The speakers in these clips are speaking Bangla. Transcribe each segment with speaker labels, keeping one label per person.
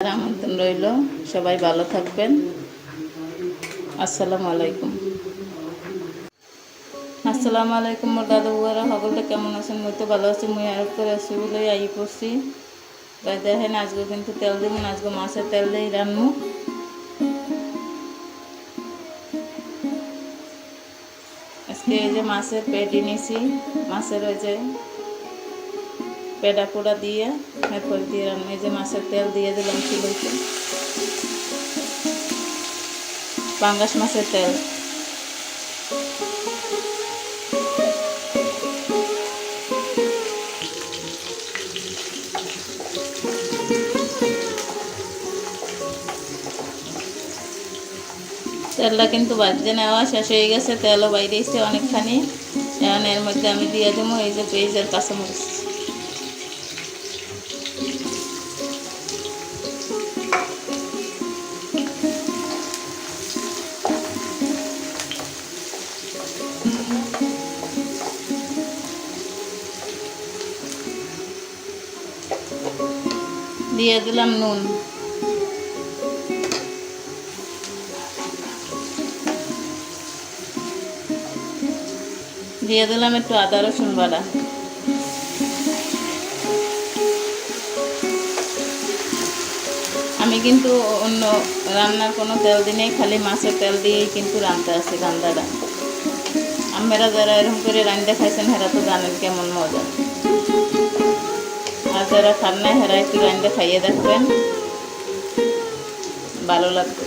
Speaker 1: আমন্ত্রণ রইল সবাই ভালো থাকবেন। আসসালামু আলাইকুম। আসসালামু আলাইকুম মোর দাদু বুয়ারা সকলে কেমন আছেন? মই তো ভালো আছি, মুই আরব করে আসি বলে আই পড়ছি। তাই দেখেন, আজকে কিন্তু তেল দিব আজকে মাছের তেল দিয়ে রান্নু। আজকে এই যে মাছের পেটি নিছি, মাছের ওই যে পেডা পোড়া দিয়ে, এরপর দিয়ে রান্না, এই যে মাছের তেল দিয়ে দিলাম কিলোতে পাঙ্গাস মাছের তেল। তেলটা কিন্তু বাজতে নেওয়া শেষ হয়ে গেছে, তেলও বাইরে এসছে অনেকখানি। এখন এর মধ্যে আমি দিয়ে দেবো এই যে পেঁয়াজের কাঁচামরিচ। দিয়ে দিলাম নুন। দিয়ে দিলাম একটু আদা রসুন বাটা। আমি কিন্তু অন্য রান্নার কোনো তেল দিনেই খালি মাছের তেল দিয়েই কিন্তু রাঁধতে আসি রান্দাটা আমরা যারা এরকম করে রান্ধতে খাইছেন হেরা তো জানেন কেমন মজা। আর সামনে হেরা একটু রান্ধতে খাইয়ে দেখবেন ভালো লাগবে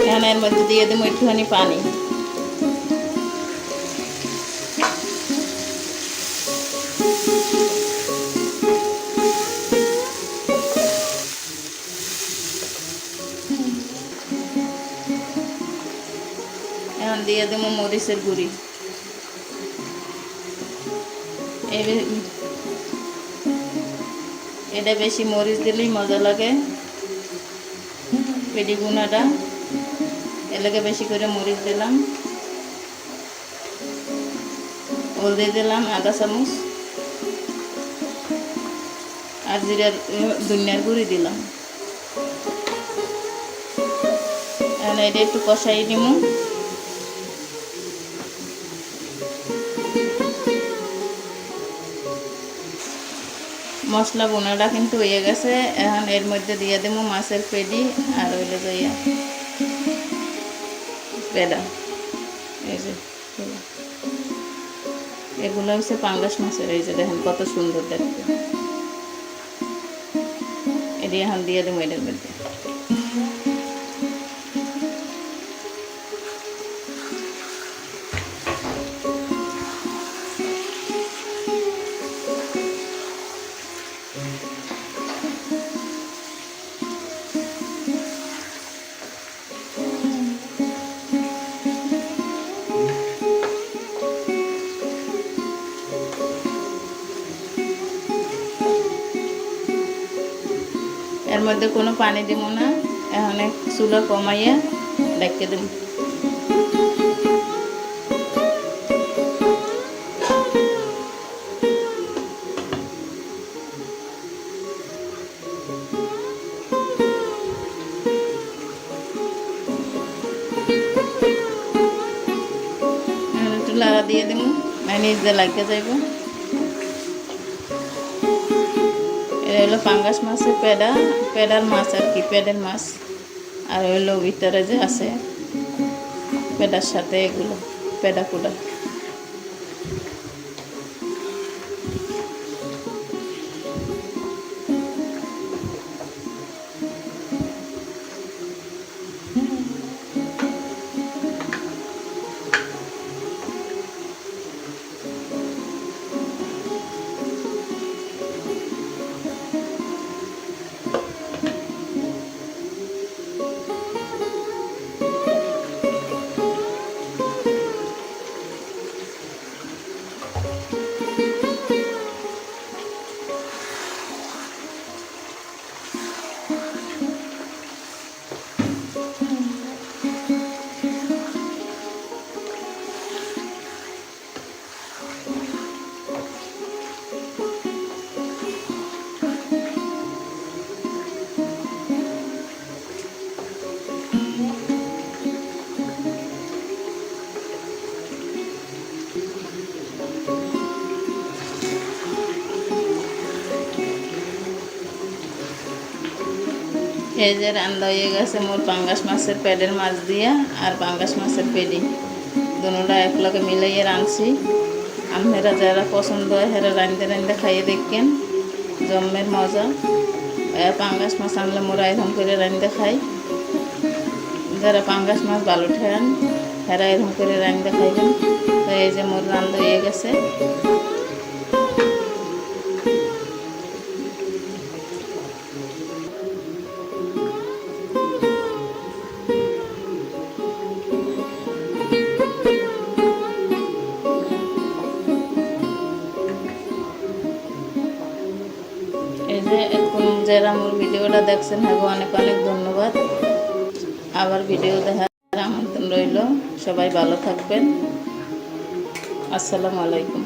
Speaker 1: এখানে এর মধ্যে দিয়ে দেবো একটুখানি পানি দিয়ে দেবো মরিচের গুঁড়ি এটা বেশি মরিচ দিলেই মজা লাগে পেটি গুনাটা এলাকে বেশি করে মরিচ দিলাম হলদি দিলাম আধা চামচ আর জিরার দুনিয়ার গুঁড়ি দিলাম এটা একটু কষাই নিব মশলা বোনাটা কিন্তু হয়ে গেছে। এখন এর মধ্যে দিয়ে দেবো মাছের পেডি আর ওইলে যাইয়া পেডা এই যে এগুলো। হচ্ছে পাঙ্গাস মাছের, এই যে দেখেন কত সুন্দর দেখতে। এটি এখন দিয়ে দেবো এটার মধ্যে। এর মধ্যে কোনো পানি দিব না। এখন চুলা কমাইয়া ডেকে দেব। লাড়া দিয়ে দেবো। নিজ দিয়ে লাগিয়ে যাইব। এটা হলো পাঙ্গাস মাছের পেডা, পেডার মাছ আর কি, পেডের মাছ। আর হলো ভিতরে যে আছে, পেডার সাথে এগুলো, পেডা কুডা। Thank you. এই যে রান্না হয়ে গেছে মোর পাঙ্গাস মাছের প্যাডের মাছ দিয়া আর পাঙ্গাস মাছের পেডি। দুটা একলগে মিলাইয়ে রাঁধছি। আপনারা যারা পছন্দ হয় হেরা রাঁধতে রাঁধতে খাইয়ে দেখেন জন্মের মজা। পাঙ্গাস মাছ আনলে মোরা এরকম করে রাঁধতে খাই। যারা পাঙ্গাস মাছ ভালো ঠেয়ান, হেরা এরকম করে রাঁধতে খাইবেন। তো এই যে মোর রান্না হয়ে গেছে। যারা আমার ভিডিওটা দেখছেন হ্যাঁ অনেক অনেক ধন্যবাদ। আবার ভিডিও দেখার আমন্ত্রণ রইল। সবাই ভালো থাকবেন। আসসালামু আলাইকুম।